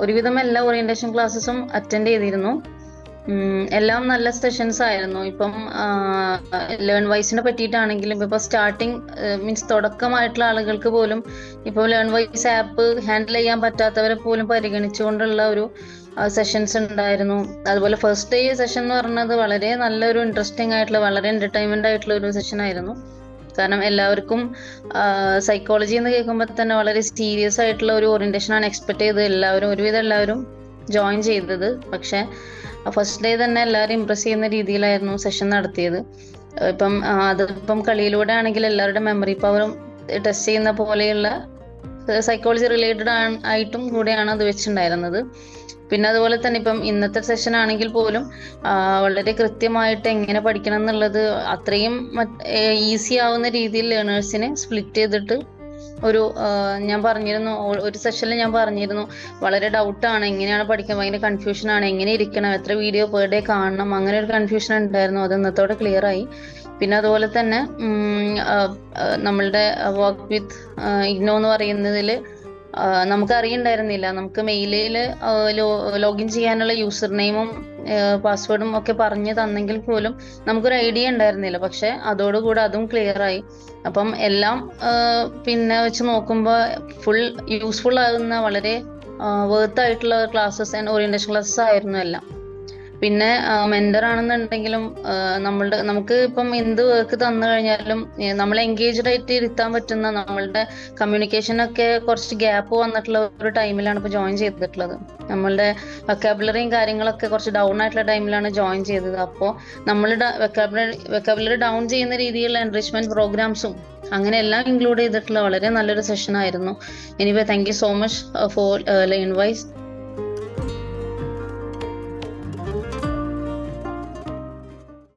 ഒരുവിധം എല്ലാ orientation ക്ലാസ്സസും attend ചെയ്തിരുന്നു. എല്ലാം നല്ല സെഷൻസ് ആയിരുന്നു. ഇപ്പം ലേൺ വൈസിനെ പറ്റിയിട്ടാണെങ്കിലും ഇപ്പൊ സ്റ്റാർട്ടിങ് മീൻസ് തുടക്കമായിട്ടുള്ള ആളുകൾക്ക് പോലും ഇപ്പൊ ലേൺ വൈസ് ആപ്പ് ഹാൻഡിൽ ചെയ്യാൻ പറ്റാത്തവരെ പോലും പരിഗണിച്ചുകൊണ്ടുള്ള ഒരു സെഷൻസ് ഉണ്ടായിരുന്നു. അതുപോലെ ഫസ്റ്റ് ഡേ സെഷൻ എന്ന് പറഞ്ഞത് വളരെ നല്ലൊരു ഇൻട്രസ്റ്റിംഗ് ആയിട്ടുള്ള വളരെ എന്റർടൈൻമെന്റ് ആയിട്ടുള്ള ഒരു സെഷൻ ആയിരുന്നു. കാരണം എല്ലാവർക്കും സൈക്കോളജി എന്ന് കേൾക്കുമ്പോൾ തന്നെ വളരെ സീരിയസ് ആയിട്ടുള്ള ഒരു ഓറിയന്റേഷൻ ആണ് എക്സ്പെക്ട് ചെയ്തത്. എല്ലാവരും ഒരുവിധം എല്ലാവരും ജോയിൻ ചെയ്തത്. പക്ഷെ ഫസ്റ്റ് ഡേ തന്നെ എല്ലാവരും ഇമ്പ്രസ് ചെയ്യുന്ന രീതിയിലായിരുന്നു സെഷൻ നടത്തിയത്. ഇപ്പം അതിപ്പം കളിയിലൂടെ ആണെങ്കിൽ എല്ലാവരുടെ മെമ്മറി പവറും ടെസ്റ്റ് ചെയ്യുന്ന പോലെയുള്ള സൈക്കോളജി റിലേറ്റഡ് ആയിട്ടും കൂടെയാണ് അത് വെച്ചിട്ടുണ്ടായിരുന്നത് പിന്നെ അതുപോലെ തന്നെ ഇപ്പം ഇന്നത്തെ സെഷൻ ആണെങ്കിൽ പോലും വളരെ കൃത്യമായിട്ട് എങ്ങനെ പഠിക്കണം എന്നുള്ളത് അത്രയും ഈസി ആവുന്ന രീതിയിൽ ലേണേഴ്സിനെ സ്പ്ലിറ്റ് ചെയ്തിട്ട് ഒരു ഞാൻ പറഞ്ഞിരുന്നു ഒരു സെഷനിൽ ഞാൻ പറഞ്ഞിരുന്നു വളരെ ഡൗട്ടാണ് എങ്ങനെയാണ് പഠിക്കാൻ ഭയങ്കര കൺഫ്യൂഷൻ ആണ് എങ്ങനെ ഇരിക്കണം എത്ര വീഡിയോ പെർ ഡേ കാണണം അങ്ങനെ ഒരു കൺഫ്യൂഷൻ ഉണ്ടായിരുന്നു അത് ഇന്നത്തോടെ ക്ലിയർ ആയി. പിന്നെ അതുപോലെ തന്നെ നമ്മളുടെ വർക്ക് വിത്ത് ഇഗ്നോ എന്ന് പറയുന്നതിൽ നമുക്ക് അറിയണ്ടായിരുന്നില്ല നമുക്ക് മെയിലിൽ ലോഗിൻ ചെയ്യാനുള്ള യൂസർ നെയിമും പാസ്വേഡും ഒക്കെ പറഞ്ഞു തന്നെങ്കിൽ പോലും നമുക്കൊരു ഐഡിയ ഉണ്ടായിരുന്നില്ല. പക്ഷെ അതോടുകൂടെ അതും ക്ലിയർ ആയി. അപ്പം എല്ലാം പിന്നെ വെച്ച് നോക്കുമ്പോൾ ഫുൾ യൂസ്ഫുൾ ആകുന്ന വളരെ വേർത്ത് ആയിട്ടുള്ള ക്ലാസ്സസ് ആൻഡ് ഓറിയന്റേഷൻ ക്ലാസ്സസ് ആയിരുന്നു എല്ലാം. പിന്നെ മെന്റർ ആണെന്നുണ്ടെങ്കിലും നമ്മളുടെ നമുക്ക് ഇപ്പം എന്ത് വർക്ക് തന്നു കഴിഞ്ഞാലും നമ്മൾ എൻഗേജ്ഡ് ആയിട്ട് ഇരുത്താൻ പറ്റുന്ന നമ്മളുടെ കമ്മ്യൂണിക്കേഷൻ ഒക്കെ കുറച്ച് ഗ്യാപ്പ് വന്നിട്ടുള്ള ഒരു ടൈമിലാണ് ഇപ്പൊ ജോയിൻ ചെയ്തിട്ടുള്ളത്. നമ്മളുടെ വെക്കാബുലറിയും കാര്യങ്ങളൊക്കെ കുറച്ച് ഡൗൺ ആയിട്ടുള്ള ടൈമിലാണ് ജോയിൻ ചെയ്തത്. അപ്പോൾ നമ്മളുടെ വെക്കാബുലറി വെക്കാബുലറി ഡൗൺ ചെയ്യുന്ന രീതിയിലുള്ള എൻറിച്ച്മെന്റ് പ്രോഗ്രാംസും അങ്ങനെ എല്ലാം ഇൻക്ലൂഡ് ചെയ്തിട്ടുള്ള വളരെ നല്ലൊരു സെഷൻ ആയിരുന്നു. Anyway thank you so much for ഇൻവൈസ് vice